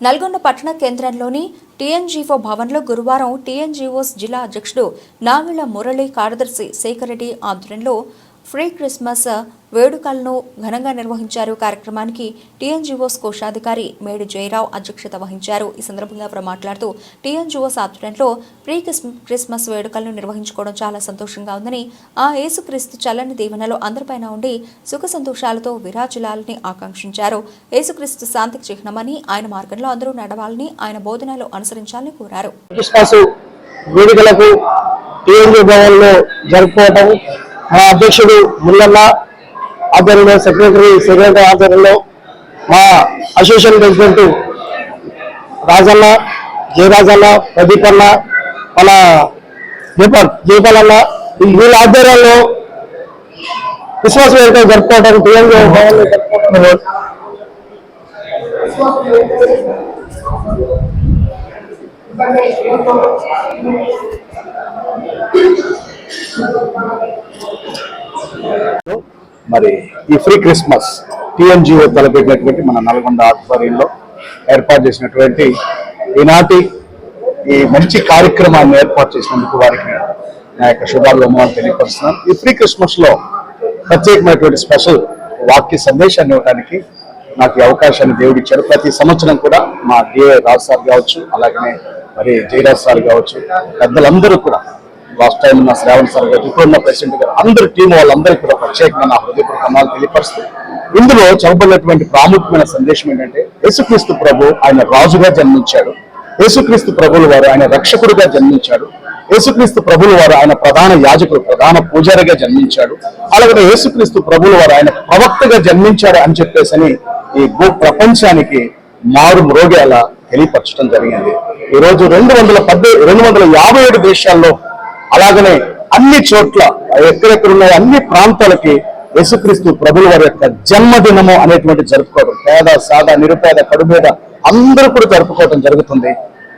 నల్గొండ పట్టణ కేంద్రంలోని టీఎన్జీఓ భవన్లో గురువారం టీఎన్జీఓస్ జిల్లా అధ్యక్షుడు నామిళ్ళ మురళి కార్యదర్శి శేఖర్ రెడ్డి ఆధ్వర్యంలో ఫ్రీ క్రిస్మస్ వేడుకలను ఘనంగా నిర్వహించారు. కార్యక్రమానికి టీఎన్జీఓస్ కోశాధికారి మేడు జయరావు అధ్యక్షత వహించారు. ఈ సందర్భంగా వారు మాట్లాడుతూ టీఎన్జీఓస్ ఆధ్వర్యంలో ప్రీ క్రిస్మస్ వేడుకలను నిర్వహించుకోవడం చాలా సంతోషంగా ఉందని ఆ యేసుక్రీస్తు చల్లని దీవెనలో అందరిపైన ఉండి సుఖ సంతోషాలతో విరాజులాలని ఆకాంక్షించారు. యేసుక్రీస్తు శాంతికి చిహ్నమని ఆయన మార్గంలో అందరూ నడవాలని ఆయన బోధనలు అనుసరించాలని కోరారు. వేడుకలకు భవన్లో జరుపుకోవటం మా అధ్యక్షుడు ముల్లన్న ఆధ్వర్యంలో సెక్రటరీ సెక్రటరీ ఆధ్వర్యంలో మా అసోసియేషన్ ప్రెసిడెంట్ రాజన్న జయరాజన్న ప్రదీప్ అన్న మన దీపక్ దీపాల్ అన్న వీళ్ళ ఆధ్వర్యంలో క్రిస్మస్ వేడుక జరుపుకోవడం టీఎంజీ Thank you. మరి ఈ ఫ్రీ క్రిస్మస్ టిఎన్జిఓ తలపెట్టినటువంటి మన నల్గొండ ఆధ్వర్యంలో ఏర్పాటు చేసినటువంటి ఈనాటి ఈ మంచి కార్యక్రమాన్ని ఏర్పాటు చేసినందుకు వారికి నా యొక్క శుభాభివందనాలు తెలియపరుస్తున్నాను ఈ ఫ్రీ క్రిస్మస్లో ప్రత్యేకమైనటువంటి స్పెషల్ వాక్య సందేశాన్ని ఇవ్వడానికి నాకు ఈ అవకాశాన్ని దేవుడిచ్చాడు ప్రతి సంవత్సరం కూడా మా డిఏ రాజ్ సార్ కావచ్చు అలాగనే మరి జయరాజ్ సార్ కావచ్చు పెద్దలందరూ కూడా లాస్ట్ టైం ఉన్న శ్రావణ్ సార్ గారు ఇప్పుడు ఉన్న ప్రెసిడెంట్ గారు అందరి టీం వాళ్ళందరికీ కూడా ప్రత్యేకంగా నా హృదయపూర్వక అన్నాలు తెలియపరుస్తూ ఇందులో చెప్పబడినటువంటి ప్రాముఖ్యమైన సందేశం ఏంటంటే యేసుక్రీస్తు ప్రభు ఆయన రాజుగా జన్మించాడు. యేసుక్రీస్తు ప్రభులు వారు ఆయన రక్షకుడుగా జన్మించాడు. యేసుక్రీస్తు ప్రభులు వారు ఆయన ప్రధాన యాజకుడు ప్రధాన పూజారిగా జన్మించాడు. అలాగే యేసుక్రీస్తు ప్రభులు వారు ఆయన ప్రవక్తగా జన్మించాడు అని చెప్పేసి ఈ భూ ప్రపంచానికి మారు మ్రోగేలా తెలియపరచడం జరిగింది. ఈ రోజు రెండు వందల పద్దె రెండు వందల యాభై ఏడు దేశాల్లో అలాగనే అన్ని చోట్ల ఎక్కడెక్కడున్నాయి అన్ని ప్రాంతాలకి యేసుక్రీస్తు ప్రభుల వారి యొక్క జన్మదినము అనేటువంటి జరుపుకోవడం పేద సాదా నిరుపేద కడుపేద అందరూ కూడా జరుపుకోవడం జరుగుతుంది.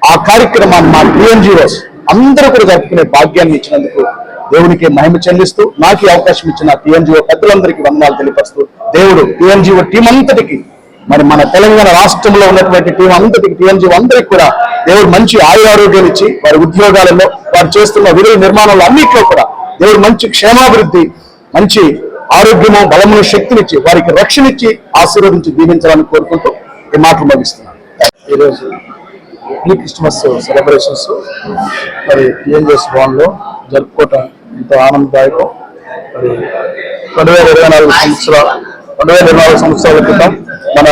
ఆ కార్యక్రమాన్ని మా టిఎన్జిఓస్ అందరూ కూడా జరుపుకునే భాగ్యాన్ని ఇచ్చినందుకు దేవునికి మహిమ చెల్లిస్తూ నాకు అవకాశం ఇచ్చిన టిఎన్జిఓ పెద్దలందరికీ వందనాలు తెలియపరుస్తూ దేవుడు టిఎన్జిఓ టీం అంతటికి మరి మన తెలంగాణ రాష్ట్రంలో ఉన్నటువంటి టీం అంతటికి టీఎంజీ అందరికి కూడా దేవుడు మంచి ఆయురారోగ్యాలు ఇచ్చి వారి ఉద్యోగాలలో వారు చేస్తున్న విధుల నిర్మాణంలో అన్నింటిలో కూడా దేవుడు మంచి క్షేమాభివృద్ధి మంచి ఆరోగ్యము బలమును శక్తినిచ్చి వారికి రక్షణ ఇచ్చి ఆశీర్వదించి దీవించాలని కోరుకుంటూ ఈ మాటలు ముగిస్తున్నాను. ఈరోజు ఈ క్రిస్మస్ సెలబ్రేషన్స్ మరి టీఎంజీఎస్ భవన్లో జరుపుకోవటం ఎంతో ఆనందదాయకం. మరి రెండు వేల ఇరవై నాలుగు సంవత్సరాల రెండు వేల ఇరవై నాలుగు సంవత్సరాల క్రితం మన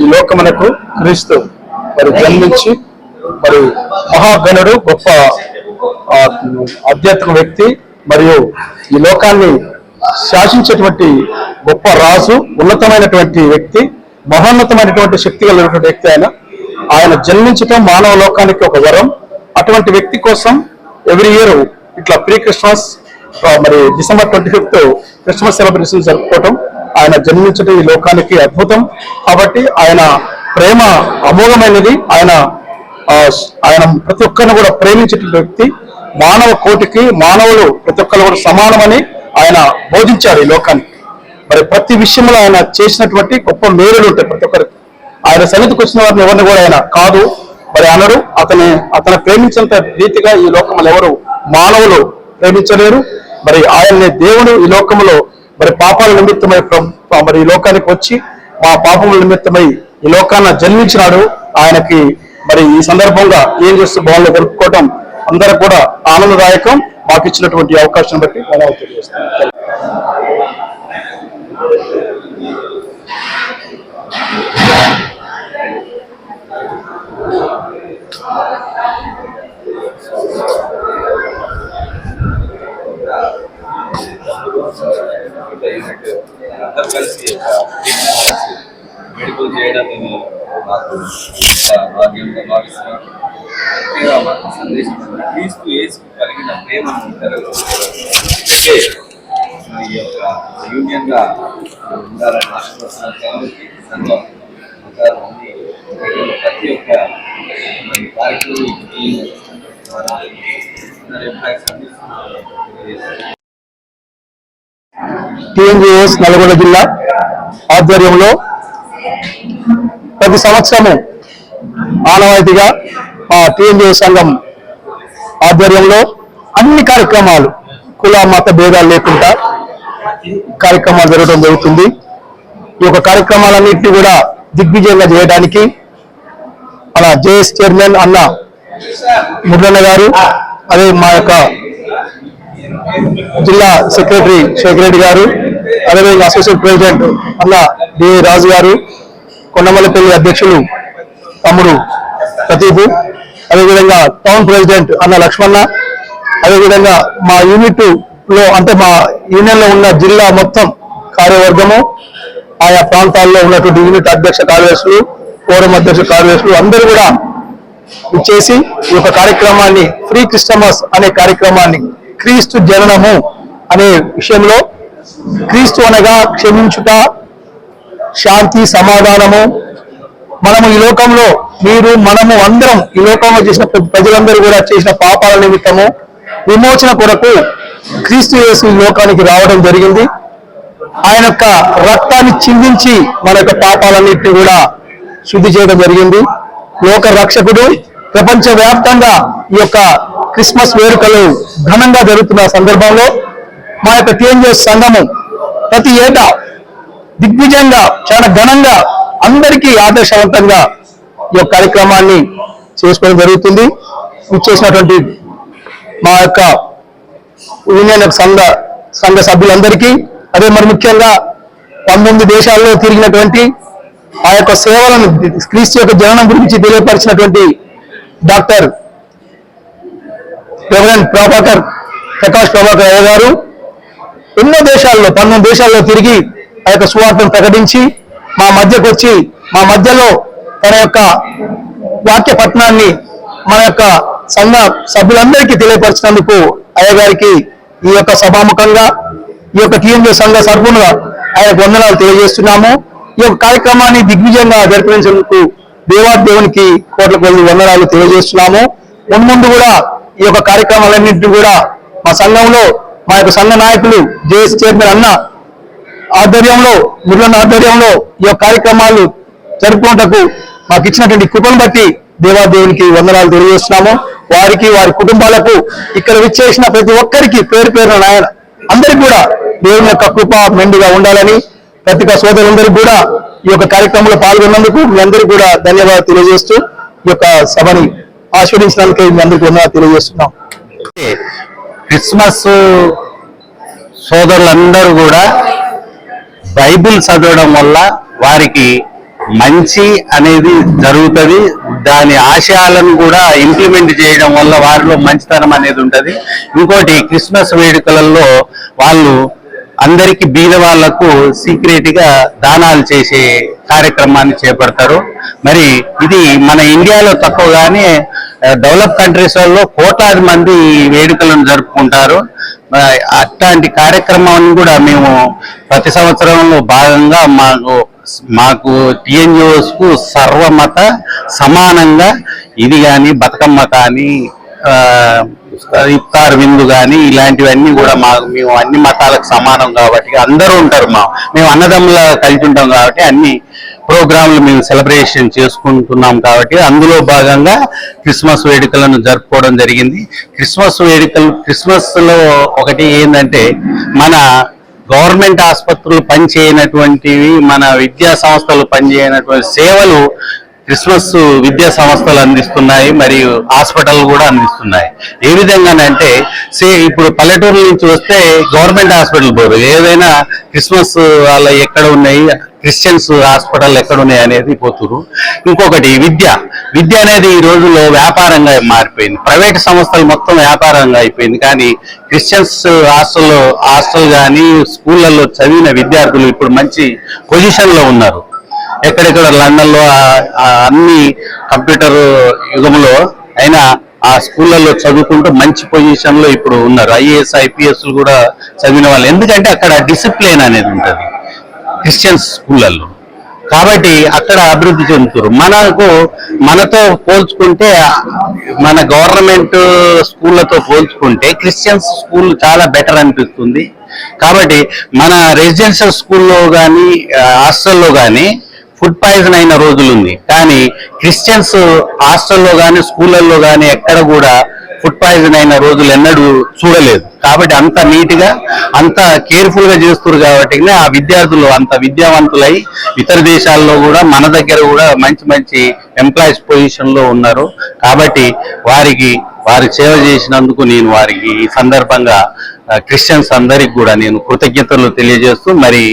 ఈ లోకమునకు క్రీస్తు మరి జన్మించి మరి మహాగణుడు గొప్ప ఆధ్యాత్మిక వ్యక్తి మరియు ఈ లోకాన్ని శాసించేటువంటి గొప్ప రాజు ఉన్నతమైనటువంటి వ్యక్తి మహోన్నతమైనటువంటి శక్తి కలిగినటువంటి వ్యక్తి ఆయన. ఆయన జన్మించటం మానవ లోకానికి ఒక వరం. అటువంటి వ్యక్తి కోసం ఎవ్రీ ఇయర్ ఇట్లా ప్రీ క్రిస్మస్ మరి December twenty fifth Christmas celebration జరుపుకోవటం ఆయన జన్మించడం ఈ లోకానికి అద్భుతం. కాబట్టి ఆయన ప్రేమ అమోఘమైనది. ఆయన ఆయన ప్రతి ఒక్కరిని కూడా ప్రేమించేటువంటి వ్యక్తి మానవ కోటికి మానవులు ప్రతి ఒక్కరు కూడా సమానమని ఆయన బోధించారు ఈ లోకానికి. మరి ప్రతి విషయంలో ఆయన చేసినటువంటి గొప్ప మేలులు ఉంటాయి ప్రతి ఒక్కరికి. ఆయన సన్నిధికి వచ్చిన వారిని ఎవరిని కూడా ఆయన కాదు మరి అనడు అతని అతను ప్రేమించినంత రీతిగా ఈ లోకంలో ఎవరు మానవులు ప్రేమించలేరు. మరి ఆయన్ని దేవుడు ఈ లోకంలో మరి పాపాల నిమిత్తమై మరి ఈ లోకానికి వచ్చి మా పాపముల నిమిత్తమై ఈ లోకాన్ని జన్మించినాడు. ఆయనకి మరి ఈ సందర్భంగా ఏం చేస్తూ బాగుందో జరుపుకోవటం అందరూ కూడా ఆనందదాయకం. మాకు ఇచ్చినటువంటి అవకాశం బట్టి ధన్యవాదాలు తెలియజేస్తాను అందరూ కలిసి మెడికల్ చేయడం మాకు భాగ్యంగా భావిస్తున్నాను ముఖ్యంగా మాకు సందేశం క్రీస్తు వేసి కలిగిన ప్రేమ ఇతరులు అంటే ఈ యొక్క యూనియన్గా ఉండాలని ఆశపడుతున్నారు కాబట్టి సంఘం అన్ని ప్రతి ఒక్క మరి నల్గొండ జిల్లా ఆధ్వర్యంలో ప్రతి సంవత్సరము ఆనవాయితీగా మా టీఎన్జీ సంఘం ఆధ్వర్యంలో అన్ని కార్యక్రమాలు కుల మత భేదాలు లేకుండా కార్యక్రమాలు జరగడం జరుగుతుంది. ఈ యొక్క కార్యక్రమాలన్నింటినీ కూడా దిగ్విజయంగా చేయడానికి మన జేఎస్ చైర్మన్ అన్న మురళన్న గారు అదే మా యొక్క జిల్లా సెక్రటరీ శేఖర్ రెడ్డి గారు అదేవిధంగా అసోసియేట్ ప్రెసిడెంట్ అన్న డి రాజు గారు కొండమల్లపల్లి అధ్యక్షులు తమ్ముడు ప్రతీపు. అదేవిధంగా టౌన్ ప్రెసిడెంట్ అన్న లక్ష్మణ. అదేవిధంగా మా యూనిట్లో అంటే మా యూనియన్లో ఉన్న జిల్లా మొత్తం కార్యవర్గము ఆయా ప్రాంతాల్లో ఉన్నటువంటి యూనిట్ అధ్యక్ష కార్యదర్శులు ఫోరం అధ్యక్ష కార్యదర్శులు అందరూ కూడా ఇచ్చేసి ఈ యొక్క కార్యక్రమాన్ని ఫ్రీ క్రిస్టమస్ అనే కార్యక్రమాన్ని క్రీస్తు జననము అనే విషయంలో క్రీస్తు అనగా క్షమించుట శాంతి సమాధానము. మనము ఈ లోకంలో మీరు మనము అందరం ఈ లోకంలో చేసిన ప్రజలందరూ కూడా చేసిన పాపాల నిమిత్తము విమోచన కొరకు క్రీస్తు యేసు ఈ లోకానికి రావడం జరిగింది. ఆయన యొక్క రక్తాన్ని చిందించి మన యొక్క పాపాలన్నింటినీ కూడా శుద్ధి చేయడం జరిగింది. లోక రక్షకుడు ప్రపంచ వ్యాప్తంగా ఈ యొక్క క్రిస్మస్ వేడుకలు ఘనంగా జరుగుతున్న సందర్భంలో మా యొక్క టీఎంజీఎస్ సంఘము ప్రతి ఏటా దిగ్విజయంగా చాలా ఘనంగా అందరికీ ఆదర్శవంతంగా ఈ యొక్క కార్యక్రమాన్ని చేసుకోవడం జరుగుతుంది. చేసినటువంటి మా యొక్క యూనియన్ సంఘ సంఘ సభ్యులందరికీ అదే మరి ముఖ్యంగా పంతొమ్మిది దేశాల్లో తిరిగినటువంటి ఆ యొక్క సేవలను క్రీస్తు యొక్క జననం గురించి తెలియపరిచినటువంటి డాక్టర్ రెవరెంట్ ప్రభాకర్ ప్రకాష్ ప్రభాకర్ అయ్య గారు ఎన్నో దేశాల్లో పంతొమ్మిది దేశాల్లో తిరిగి ఆ యొక్క సువార్తను ప్రకటించి మా మధ్యకు వచ్చి మా మధ్యలో తన యొక్క వాక్య పట్టణాన్ని మన యొక్క సంఘ సభ్యులందరికీ తెలియపరిచినందుకు అయ్యగారికి ఈ యొక్క సభాముఖంగా ఈ యొక్క టీఎంజీ సంఘ సర్పునుగా ఆయనకు వందనాలు తెలియజేస్తున్నాము. ఈ యొక్క కార్యక్రమాన్ని దిగ్విజయంగా జరిపించేందుకు దేవాదేవునికి కోట్ల కొద్ది వందనాలు తెలియజేస్తున్నాము. మున్ముందు కూడా ఈ యొక్క కార్యక్రమాలన్నింటినీ కూడా మా సంఘంలో మా యొక్క సంఘ నాయకులు జేఎస్ చైర్మన్ అన్న ఆధ్వర్యంలో మురళన్న ఆధ్వర్యంలో ఈ కార్యక్రమాలు జరుపుకుంటకు మాకు ఇచ్చినటువంటి కృపను బట్టి దేవాదేవునికి వందనాలు తెలియజేస్తున్నాము. వారికి వారి కుటుంబాలకు ఇక్కడ విచ్చేసిన ప్రతి ఒక్కరికి పేరు పేరున నాయన అందరికి కూడా దేవుని యొక్క కృప మెండుగా ఉండాలని ప్రతి ఒక్క సోదరులందరికీ కూడా ఈ యొక్క కార్యక్రమంలో పాల్గొన్నందుకు మీ అందరికీ కూడా ధన్యవాదాలు తెలియజేస్తూ ఈ యొక్క సభని ఆస్వాదించడానికి మీ అందరికీ వందనాలు తెలియజేస్తున్నాం. క్రిస్మస్ సోదరులందరూ కూడా బైబిల్ చదవడం వల్ల వారికి మంచి అనేది జరుగుతుంది. దాని ఆశయాలను కూడా ఇంప్లిమెంట్ చేయడం వల్ల వారిలో మంచితనం అనేది ఉంటుంది. ఇంకోటి క్రిస్మస్ వేడుకలలో వాళ్ళు అందరికి బీద వాళ్ళకు సీక్రెట్గా దానాలు చేసే కార్యక్రమాన్ని చేపడతారు. మరి ఇది మన ఇండియాలో తక్కువ కానీ డెవలప్ కంట్రీస్లో కోట్లాది మంది వేడుకలను జరుపుకుంటారు. అట్లాంటి కార్యక్రమాన్ని కూడా మేము ప్రతి సంవత్సరంలో భాగంగా మాకు మాకు టిఎన్జిఓస్కు సర్వమత సమానంగా ఇది కానీ బతుకమ్మ కానీ ఇఫ్తార్ విందు కానీ ఇలాంటివన్నీ కూడా మా మేము అన్ని మతాలకు సమానం కాబట్టి అందరూ ఉంటారు మా మేము అన్నదమ్ముల కలిసి ఉంటాం కాబట్టి అన్ని ప్రోగ్రాంలు మేము సెలబ్రేషన్ చేసుకుంటున్నాం కాబట్టి అందులో భాగంగా క్రిస్మస్ వేడుకలను జరుపుకోవడం జరిగింది. క్రిస్మస్ వేడుకలు క్రిస్మస్లో ఒకటి ఏంటంటే మన గవర్నమెంట్ ఆసుపత్రులు పనిచేయనటువంటివి మన విద్యా సంస్థలు పనిచేయనటువంటి సేవలు క్రిస్మస్ విద్యా సంస్థలు అందిస్తున్నాయి మరియు హాస్పిటల్ కూడా అందిస్తున్నాయి. ఏ విధంగానంటే సే ఇప్పుడు పల్లెటూరు నుంచి వస్తే గవర్నమెంట్ హాస్పిటల్ పోరు ఏదైనా క్రిస్మస్ వాళ్ళ ఎక్కడ ఉన్నాయి క్రిస్టియన్స్ హాస్పిటల్ ఎక్కడ ఉన్నాయి అనేది పోతురు. ఇంకొకటి విద్య. విద్య అనేది ఈ రోజుల్లో వ్యాపారంగా మారిపోయింది. ప్రైవేట్ సంస్థలు మొత్తం వ్యాపారంగా అయిపోయింది. కానీ క్రిస్టియన్స్ హాస్టల్లో హాస్టల్ కానీ స్కూళ్ళల్లో చదివిన విద్యార్థులు ఇప్పుడు మంచి పొజిషన్లో ఉన్నారు. ఎక్కడెక్కడ లండన్లో అన్ని కంప్యూటర్ యుగంలో అయినా ఆ స్కూళ్ళల్లో చదువుకుంటూ మంచి పొజిషన్లో ఇప్పుడు ఉన్నారు. ఐఏఎస్ ఐపీఎస్ కూడా చదివిన వాళ్ళు. ఎందుకంటే అక్కడ డిసిప్లిన్ అనేది ఉంటుంది. క్రిస్టియన్స్ స్కూళ్ళల్లో. కాబట్టి అక్కడ అభివృద్ధి చెందుతారు. మనకు మనతో పోల్చుకుంటే మన గవర్నమెంట్ స్కూళ్ళతో పోల్చుకుంటే క్రిస్టియన్స్ స్కూల్ చాలా బెటర్ అనిపిస్తుంది. కాబట్టి మన రెసిడెన్షియల్ స్కూల్లో కానీ హాస్టల్లో కానీ ఫుడ్ పాయిజన్ అయిన రోజులు ఉంది కానీ క్రిస్టియన్స్ హాస్టల్లో కానీ స్కూళ్ళల్లో కానీ ఎక్కడ కూడా ఫుడ్ పాయిజన్ అయిన రోజులు ఎన్నడూ చూడలేదు. కాబట్టి అంత నీట్గా అంత కేర్ఫుల్గా చేస్తారు కాబట్టి ఆ విద్యార్థులు అంత విద్యావంతులై ఇతర దేశాల్లో కూడా మన దగ్గర కూడా మంచి మంచి ఎంప్లాయీస్ పొజిషన్లో ఉన్నారు. కాబట్టి వారికి వారి సేవ చేసినందుకు నేను వారికి ఈ సందర్భంగా క్రిస్టియన్స్ అందరికి కూడా నేను కృతజ్ఞతలు తెలియజేస్తూ మరి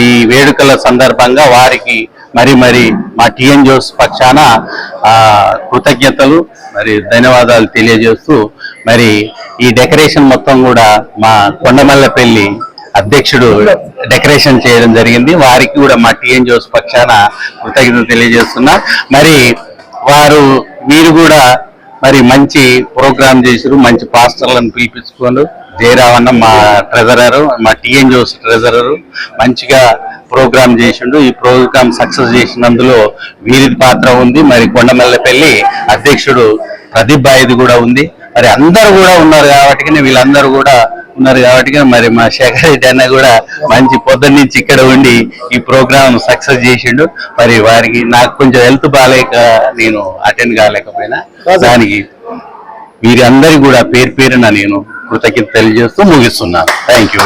ఈ వేడుకల సందర్భంగా వారికి మరి మరి మా టిఎన్ జోస్ పక్షాన కృతజ్ఞతలు మరి ధన్యవాదాలు తెలియజేస్తూ మరి ఈ డెకరేషన్ మొత్తం కూడా మా కొండమల్లపల్లి అధ్యక్షుడు డెకరేషన్ చేయడం జరిగింది. వారికి కూడా మా టిఎన్ జోస్ పక్షాన కృతజ్ఞతలు తెలియజేస్తున్నా. మరి వారు మీరు కూడా మరి మంచి ప్రోగ్రాం చేసారు మంచి పాస్టర్లను పిలిపించుకోండు. జయరావన్న మా ట్రెజరర్ మా టిఎన్ జోస్ ట్రెజరర్ మంచిగా ప్రోగ్రామ్ చేసిండు. ఈ ప్రోగ్రామ్ సక్సెస్ చేసినందులో వీరి పాత్ర ఉంది. మరి కొండమల్లపల్లి అధ్యక్షుడు ప్రదీప్ బాయిది కూడా ఉంది. మరి అందరూ కూడా ఉన్నారు కాబట్టి వీళ్ళందరూ కూడా ఉన్నారు కాబట్టి మరి మా శేఖర్ రెడ్డి అన్న కూడా మంచి పొద్దున్న నుంచి ఇక్కడ ఉండి ఈ ప్రోగ్రామ్ సక్సెస్ చేసిండు. మరి వారికి నాకు కొంచెం హెల్త్ బాగాలేక నేను అటెండ్ కాలేకపోయినా. దానికి వీరందరి కూడా పేరు పేరున నేను కృతజ్ఞత తెలియజేస్తూ ముగిస్తున్నాను. Thank you